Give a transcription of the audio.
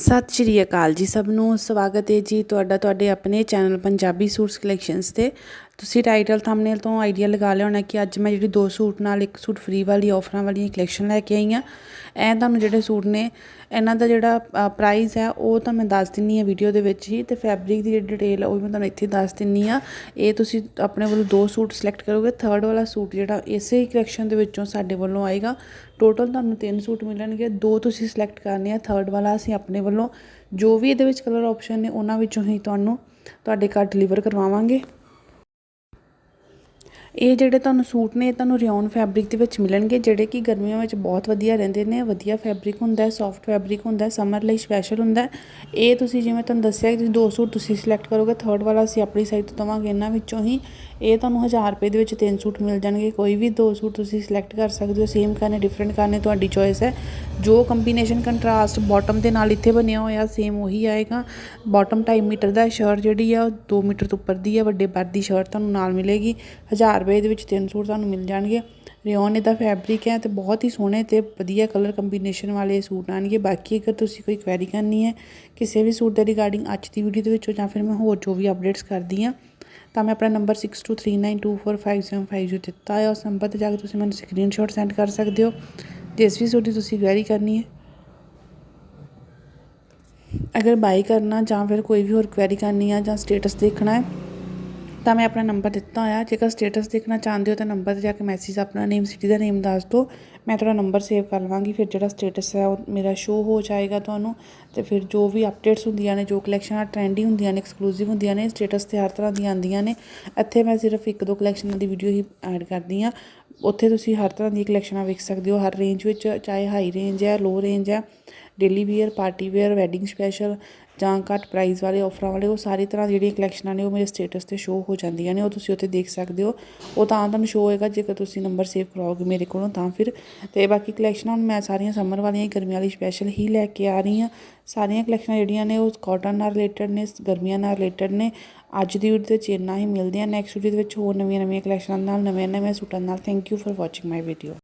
ਸਤਿ ਸ਼੍ਰੀ ਅਕਾਲ ਜੀ ਸਭ ਨੂੰ। ਸਵਾਗਤ ਹੈ ਜੀ ਤੁਹਾਡਾ, ਤੁਹਾਡੇ ਆਪਣੇ ਚੈਨਲ ਪੰਜਾਬੀ ਸੂਟਸ ਕਲੈਕਸ਼ਨਸ ਤੇ। ਤੁਸੀਂ ਟਾਈਟਲ ਥੰਬਨੇਲ ਤੋਂ ਆਈਡੀਆ ਲਗਾ ਲਿਆ ਹੋਣਾ ਕਿ ਅੱਜ ਮੈਂ ਜਿਹੜੀ ਦੋ ਸੂਟ ਨਾਲ ਇੱਕ ਸੂਟ ਫ੍ਰੀ ਵਾਲੀ ਆਫਰਾਂ ਵਾਲੀ ਕਲੈਕਸ਼ਨ ਲੈ ਕੇ ਆਈ ਹਾਂ। ਐ ਤੁਹਾਨੂੰ ਜਿਹੜੇ ਸੂਟ ਨੇ, ਇਹਨਾਂ ਦਾ ਜਿਹੜਾ ਪ੍ਰਾਈਸ ਹੈ, ਉਹ ਤਾਂ ਮੈਂ ਦੱਸ ਦਿੰਨੀ ਆ ਵੀਡੀਓ ਦੇ ਵਿੱਚ ਹੀ ਤੇ ਫੈਬਰਿਕ ਦੀ ਜਿਹੜੀ ਡਿਟੇਲ ਉਹ ਵੀ ਮੈਂ ਤੁਹਾਨੂੰ ਇੱਥੇ ਦੱਸ ਦਿੰਨੀ ਆ ਇਹ ਤੁਸੀਂ ਆਪਣੇ ਵੱਲੋਂ ਦੋ ਸੂਟ ਸਿਲੈਕਟ ਕਰੋਗੇ ਥਰਡ ਵਾਲਾ ਸੂਟ ਜਿਹੜਾ ਇਸੇ ਹੀ ਕਲੈਕਸ਼ਨ ਦੇ ਵਿੱਚੋਂ ਸਾਡੇ ਵੱਲੋਂ ਆਏਗਾ। ਟੋਟਲ ਤੁਹਾਨੂੰ ਤਿੰਨ ਸੂਟ ਮਿਲਣਗੇ, ਦੋ ਤੁਸੀਂ ਸਿਲੈਕਟ ਕਰਨੇ ਆ ਥਰਡ ਵਾਲਾ ਅਸੀਂ ਆਪਣੇ ਵੱਲੋਂ ਜੋ ਵੀ ਇਹਦੇ ਵਿੱਚ ਕਲਰ ਆਪਸ਼ਨ ਨੇ, ਉਹਨਾਂ ਵਿੱਚੋਂ ਹੀ ਤੁਹਾਨੂੰ ਤੁਹਾਡੇ ਘਰ ਡਿਲੀਵਰ ਕਰਵਾਵਾਂਗੇ। ਇਹ ਜਿਹੜੇ ਤੁਹਾਨੂੰ ਸੂਟ ਨੇ, ਇਹ ਤੁਹਾਨੂੰ ਰਿਓਨ ਫੈਬਰਿਕ ਦੇ ਵਿੱਚ ਮਿਲਣਗੇ, ਜਿਹੜੇ ਕਿ ਗਰਮੀਆਂ ਵਿੱਚ ਬਹੁਤ ਵਧੀਆ ਰਹਿੰਦੇ ਨੇ। ਵਧੀਆ ਫੈਬਰਿਕ ਹੁੰਦਾ ਹੈ ਸੌਫਟ ਫੈਬਰਿਕ ਹੁੰਦਾ ਹੈ ਸਮਰ ਲਈ ਸਪੈਸ਼ਲ ਹੁੰਦਾ ਇਹ ਤੁਸੀਂ ਜਿਵੇਂ ਤੁਹਾਨੂੰ ਦੱਸਿਆ ਕਿ ਦੋ ਸੂਟ ਤੁਸੀਂ ਸਿਲੈਕਟ ਕਰੋਗੇ ਥਰਡ ਵਾਲਾ ਅਸੀਂ ਆਪਣੀ ਸਾਈਡ ਤੋਂ ਦਵਾਂਗੇ, ਇਹਨਾਂ ਵਿੱਚੋਂ ਹੀ। ਇਹ ਤੁਹਾਨੂੰ 1000 ਰੁਪਏ ਦੇ ਵਿੱਚ ਤਿੰਨ ਸੂਟ ਮਿਲ ਜਾਣਗੇ। ਕੋਈ ਵੀ ਦੋ ਸੂਟ ਤੁਸੀਂ ਸਿਲੈਕਟ ਕਰ ਸਕਦੇ ਹੋ ਸੇਮ ਕਰਨੇ ਡਿਫਰੈਂਟ ਕਰਨੇ, ਤੁਹਾਡੀ ਚੋਇਸ ਹੈ। ਜੋ ਕੰਬੀਨੇਸ਼ਨ ਕੰਟਰਾਸਟ ਬਾਟਮ ਦੇ ਨਾਲ ਇੱਥੇ ਬਣਿਆ ਹੋਇਆ ਸੇਮ ਉਹੀ ਆਏਗਾ। ਬਾਟਮ 2.5 ਮੀਟਰ ਦਾ ਸ਼ਰਟ ਜਿਹੜੀ ਆ, ਉਹ 2 ਮੀਟਰ ਤੋਂ ਉੱਪਰ ਦੀ ਆ, ਵੱਡੇ ਬਰ ਦੀ ਸ਼ਰਟ ਤੁਹਾਨੂੰ ਨਾਲ ਮਿਲੇਗੀ। 1000 ਰੁਪਏ ਦੇ ਵਿੱਚ ਤਿੰਨ ਸੂਟ ਤੁਹਾਨੂੰ ਮਿਲ ਜਾਣਗੇ। ਰਿਓਨ ਇਹਦਾ ਫੈਬਰਿਕ ਹੈ ਤੇ ਬਹੁਤ ਹੀ ਸੋਹਣੇ ਤੇ ਵਧੀਆ ਕਲਰ ਕੰਬੀਨੇਸ਼ਨ ਵਾਲੇ ਸੂਟ ਆਣਗੇ ਬਾਕੀ ਅਗਰ ਤੁਸੀਂ ਕੋਈ ਕੁਐਰੀ ਕਰਨੀ ਹੈ, ਕਿਸੇ ਵੀ ਸੂਟ ਦੇ ਰਿਗਾਰਡਿੰਗ ਅੱਜ ਦੀ ਵੀਡੀਓ ਦੇ ਵਿੱਚੋਂ ਜਾਂ ਫਿਰ ਮੈਂ ਹੋਰ ਜੋ ਵੀ ਅਪਡੇਟਸ ਕਰਦੀ ਆ ਤਾਂ ਮੈਂ ਆਪਣਾ ਨੰਬਰ 6239245750 ਦਿੱਤਾ ਹੈ। ਉਸ ਨੰਬਰ ਤੇ ਜਾ ਕੇ ਤੁਸੀਂ ਮੈਨੂੰ ਸਕਰੀਨਸ਼ਾਟ ਸੈਂਡ ਕਰ ਸਕਦੇ ਹੋ। ਜਿਸ ਵੀ ਸੂਟ ਦੀ ਤੁਸੀਂ ਕੁਐਰੀ ਕਰਨੀ ਹੈ। ਅਗਰ ਬਾਈ ਕਰਨਾ ਜਾਂ ਫਿਰ ਕੋਈ ਵੀ ਹੋਰ ਕੁਐਰੀ ਕਰਨੀ ਆ ਜਾਂ ਸਟੇਟਸ ਦੇਖਣਾ ਹੈ ਤਾਂ ਮੈਂ ਆਪਣਾ ਨੰਬਰ ਦਿੱਤਾ ਹੋਇਆ। ਜੇਕਰ ਸਟੇਟਸ ਦੇਖਣਾ ਚਾਹੁੰਦੇ ਹੋ ਤਾਂ ਨੰਬਰ ਤੇ ਜਾ ਕੇ ਮੈਸੇਜ ਆਪਣਾ ਨੇਮ ਸਿਟੀ ਦਾ ਨੇਮ ਦੱਸ ਦਿਓ। ਮੈਂ ਤੁਹਾਡਾ ਨੰਬਰ ਸੇਵ ਕਰ ਲਵਾਂਗੀ। ਫਿਰ ਜਿਹੜਾ ਸਟੇਟਸ ਹੈ ਉਹ ਮੇਰਾ ਸ਼ੋ ਹੋ ਜਾਏਗਾ ਤੁਹਾਨੂੰ। ਤੇ ਫਿਰ ਜੋ ਵੀ ਅਪਡੇਟਸ ਹੁੰਦੀਆਂ ਨੇ, ਜੋ ਕਲੈਕਸ਼ਨਾਂ ਟ੍ਰੈਂਡੀ ਹੁੰਦੀਆਂ ਨੇ ਐਕਸਕਲੂਸਿਵ ਹੁੰਦੀਆਂ ਨੇ ਸਟੇਟਸ ਤੇ ਹਰ ਤਰ੍ਹਾਂ ਦੀਆਂ ਆਉਂਦੀਆਂ ਨੇ। ਇੱਥੇ ਮੈਂ ਸਿਰਫ ਇੱਕ ਦੋ ਕਲੈਕਸ਼ਨਾਂ ਦੀ ਵੀਡੀਓ ਹੀ ਐਡ ਕਰਦੀ ਆ ਉੱਥੇ ਤੁਸੀਂ ਹਰ ਤਰ੍ਹਾਂ ਦੀਆਂ ਕਲੈਕਸ਼ਨਾਂ ਵੇਖ ਸਕਦੇ ਹੋ। ਹਰ ਰੇਂਜ ਵਿੱਚ ਚਾਹੇ ਹਾਈ ਰੇਂਜ ਹੈ ਲੋ ਰੇਂਜ ਹੈ daily wear party wear wedding special ਜਾਂ ਘੱਟ ਪ੍ਰਾਈਸ ਵਾਲੇ ਆਫਰਾਂ ਵਾਲੇ, ਉਹ ਸਾਰੀ ਤਰ੍ਹਾਂ ਜਿਹੜੀਆਂ ਕਲੈਕਸ਼ਨਾਂ ਨੇ ਉਹ ਮੇਰੇ ਸਟੇਟਸ ਤੇ ਸ਼ੋ ਹੋ ਜਾਂਦੀਆਂ ਨੇ, ਉਹ ਤੁਸੀਂ ਉੱਥੇ ਦੇਖ ਸਕਦੇ ਹੋ। ਉਹ ਤਾਂ ਤੁਹਾਨੂੰ ਸ਼ੋ ਹੋਏਗਾ, ਜੇਕਰ ਤੁਸੀਂ ਨੰਬਰ ਸੇਵ ਕਰਾਓਗੇ ਮੇਰੇ ਕੋਲੋਂ ਤਾਂ ਫਿਰ। ਤੇ ਬਾਕੀ ਕਲੈਕਸ਼ਨਾਂ ਹੁਣ ਮੈਂ ਸਾਰੀਆਂ ਸਮਰ ਵਾਲੀਆਂ ਗਰਮੀਆਂ ਵਾਲੀ ਸਪੈਸ਼ਲ ਹੀ ਲੈ ਕੇ ਆ ਰਹੀ ਹਾਂ। ਸਾਰੀਆਂ ਕਲੈਕਸ਼ਨਾਂ ਜਿਹੜੀਆਂ ਨੇ ਉਹ ਕਾਟਨ ਨਾਲ ਰਿਲੇਟਡ ਨੇ, ਗਰਮੀਆਂ ਨਾਲ ਰਿਲੇਟਡ ਨੇ ਅੱਜ ਦੀ ਵੀਡੀਓ ਵਿੱਚ ਇੰਨਾ ਹੀ, ਮਿਲਦੇ ਆ ਨੈਕਸਟ ਵੀਡੀਓ ਦੇ ਵਿੱਚ ਹੋਰ ਨਵੀਆਂ ਨਵੀਆਂ ਕਲੈਕਸ਼ਨਾਂ ਨਾਲ ਨਵੇਂ ਨਵੇਂ ਸੂਟਾਂ ਨਾਲ। Thank you for watching my video